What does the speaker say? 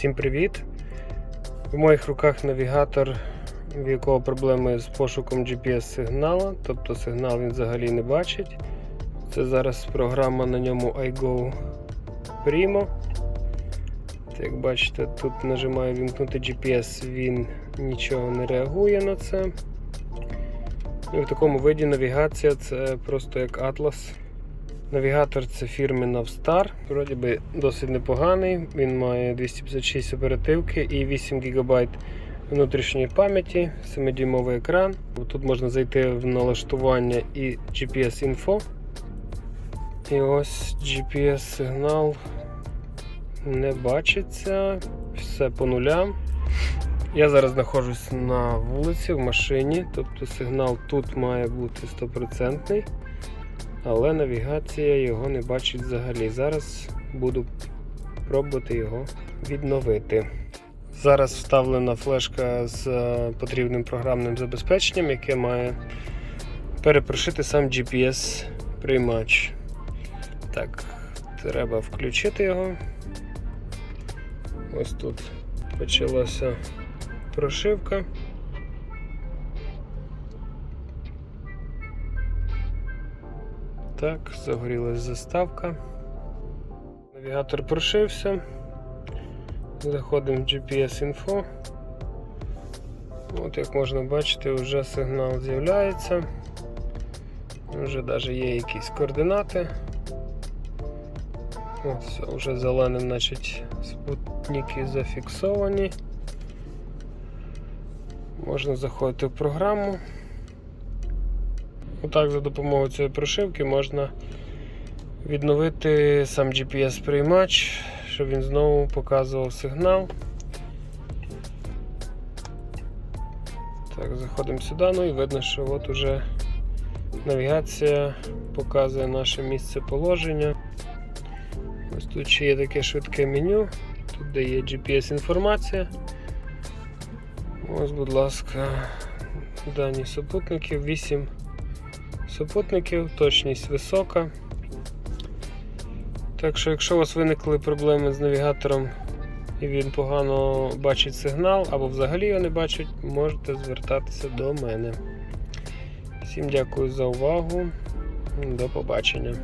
Всім привіт! В моїх руках навігатор, в якого проблеми з пошуком GPS-сигнала, тобто сигнал він взагалі не бачить. Це зараз програма на ньому iGo Primo. Як бачите, тут нажимаю вімкнути GPS, він нічого не реагує на це. І в такому виді навігація це просто як атлас. Навігатор це фірми Navstar. Вроді би досить непоганий. Він має 256 оперативки і 8 ГБ внутрішньої пам'яті, 7-дюймовий екран. Тут можна зайти в налаштування і GPS-інфо. І ось GPS-сигнал не бачиться. Все по нулям. Я зараз знаходжусь на вулиці в машині, тобто сигнал тут має бути 100%, але навігація його не бачить взагалі. Зараз буду пробувати його відновити. Зараз вставлена флешка з е, потрібним програмним забезпеченням, яке має перепрошити сам GPS-приймач. Так, треба включити його. Ось тут почалася прошивка. Так, загорілась заставка. Навігатор прошився. Заходимо в GPS-інфо. От як можна бачити, вже сигнал з'являється. Вже навіть є якісь координати. От, все, вже зеленим, значить, спутники зафіксовані. Можна заходити в програму. Отак, за допомогою цієї прошивки можна відновити сам GPS-приймач, щоб він знову показував сигнал. Так, заходимо сюди, ну і видно, що от уже навігація показує наше місце положення. Ось тут ще є таке швидке меню, тут де є GPS-інформація. Ось, будь ласка, дані супутників, 8 супутників, точність висока. Так що, якщо у вас виникли проблеми з навігатором і він погано бачить сигнал або взагалі його не бачить, можете звертатися до мене. Всім дякую за увагу. До побачення.